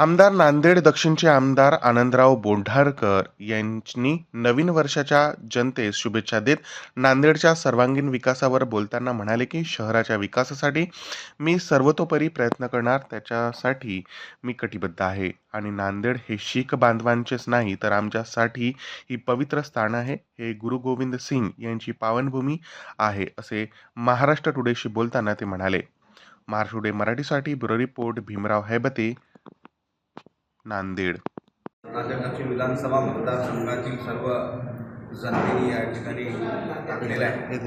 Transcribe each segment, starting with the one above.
आमदार नांदेड दक्षिणचे आमदार आनंदराव बोंढारकर यांनी नवीन वर्षाच्या जनतेस शुभेच्छा देत नांदेडच्या सर्वांगीण विकासावर बोलताना म्हणाले की शहराच्या विकासासाठी मी सर्वतोपरी प्रयत्न करणार त्याच्यासाठी मी कटिबद्ध आहे. आणि नांदेड हे शीख बांधवांचेच नाही तर आमच्यासाठी ही पवित्र स्थान आहे. हे गुरु गोविंद सिंग यांची पावनभूमी आहे असे महाराष्ट्र टुडेशी बोलताना ते म्हणाले. महाराष्ट्र टुडे मराठीसाठी ब्युरो रिपोर्ट भीमराव हैबते. नांदेड. दक्षिण विधानसभा मतदारसंघातील सर्व जनतेने या ठिकाणी टाकलेला आहे.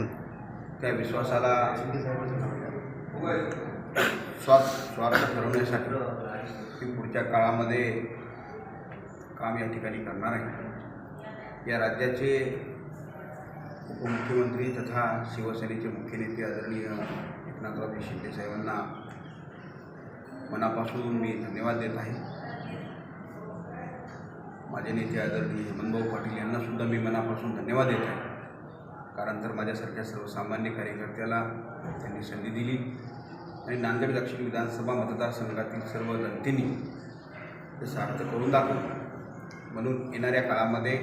त्या विश्वासाला स्वार्थ स्वार्थ ठरवण्यासाठी मी पुढच्या काळामध्ये काम या ठिकाणी करणार आहे. या राज्याचे उपमुख्यमंत्री तथा शिवसेनेचे मुख्य नेते आदरणीय एकनाथरावजी शिंदे साहेबांना मनापासून मी धन्यवाद देत आहे. माझे नेते आदरणीय हेमंतभाऊ पाटील यांनासुद्धा मी मनापासून धन्यवाद देत. आहे कारण तर माझ्यासारख्या सर्वसामान्य कार्यकर्त्याला त्यांनी संधी दिली. आणि नांदेड दक्षिण विधानसभा मतदारसंघातील सर्व जनतेने ते सार्थ करून दाखवलं. म्हणून येणाऱ्या काळामध्ये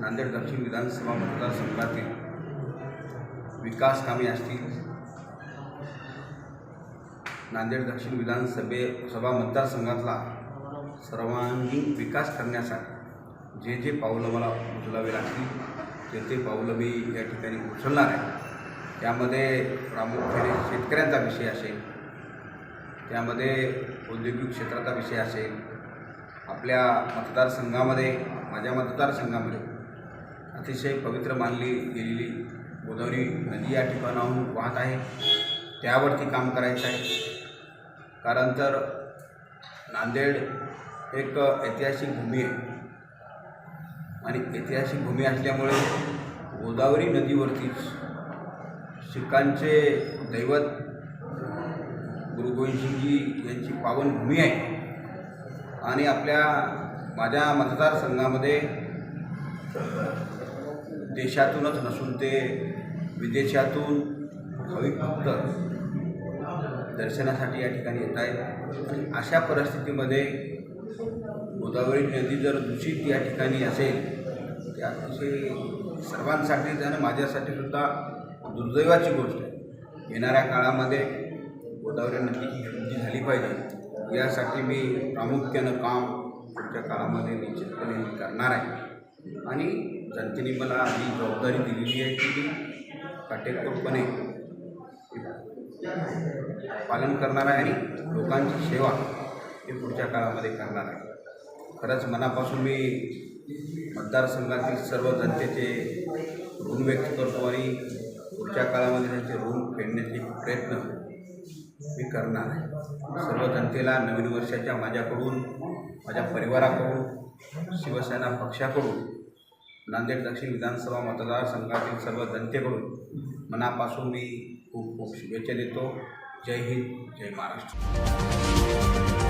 नांदेड दक्षिण विधानसभा मतदारसंघातील विकास कामे असतील. नांदेड दक्षिण विधानसभे सभा मतदारसंघातला सर्वांगीण विकास करण्यासाठी जे जे पावलं मला उचलावे लागतील ते ते पावलं मी या ठिकाणी उचलणार आहे त्यामध्ये प्रामुख्याने शेतकऱ्यांचा विषय असेल त्यामध्ये औद्योगिक क्षेत्राचा विषय असेल आपल्या मतदारसंघामध्ये माझ्या मतदारसंघामध्ये अतिशय पवित्र मानली गेलेली गोदावरी नदी या ठिकाणाहून वाहत आहे. त्यावरती काम करायचं आहे. कारण तर नांदेड एक ऐतिहासिक भूमी आहे. आणि ऐतिहासिक भूमी असल्यामुळे गोदावरी नदीवरतीच शिखांचे दैवत गुरु गोविंदसिंगजी यांची पावनभूमी आहे. आणि आपल्या माझ्या मतदारसंघामध्ये देशातूनच नसून ते विदेशातून भाविक भक्त दर्शनासाठी या ठिकाणी येत आहेत. आणि अशा परिस्थितीमध्ये गोदावरी नदी जर दूषित या ठिकाणी असेल ते अतिशय सर्वांसाठीच आणि माझ्यासाठी सुद्धा दुर्दैवाची गोष्ट आहे. येणाऱ्या काळामध्ये गोदावरी नदीची शुद्धी झाली पाहिजे. यासाठी मी प्रामुख्यानं काम पुढच्या काळामध्ये निश्चितपणे करणार आहे. आणि जनतेने मला ही जबाबदारी दिलेली आहे की मी काटेकोरपणे पालन करणार आहे आणि लोकांची सेवा हे पुढच्या काळामध्ये करणार आहे. खरंच मनापासून मी मतदारसंघातील सर्व जनतेचे ऋण व्यक्त करतो आणि पुढच्या काळामध्ये त्यांचे ऋण फेडण्याचे प्रयत्न मी करणार आहे. सर्व जनतेला नवीन वर्षाच्या माझ्याकडून माझ्या परिवाराकडून शिवसेना पक्षाकडून नांदेड दक्षिण विधानसभा मतदारसंघातील सर्व जनतेकडून मनापासून मी खूप खूप शुभेच्छा देतो. जय हिंद जय महाराष्ट्र.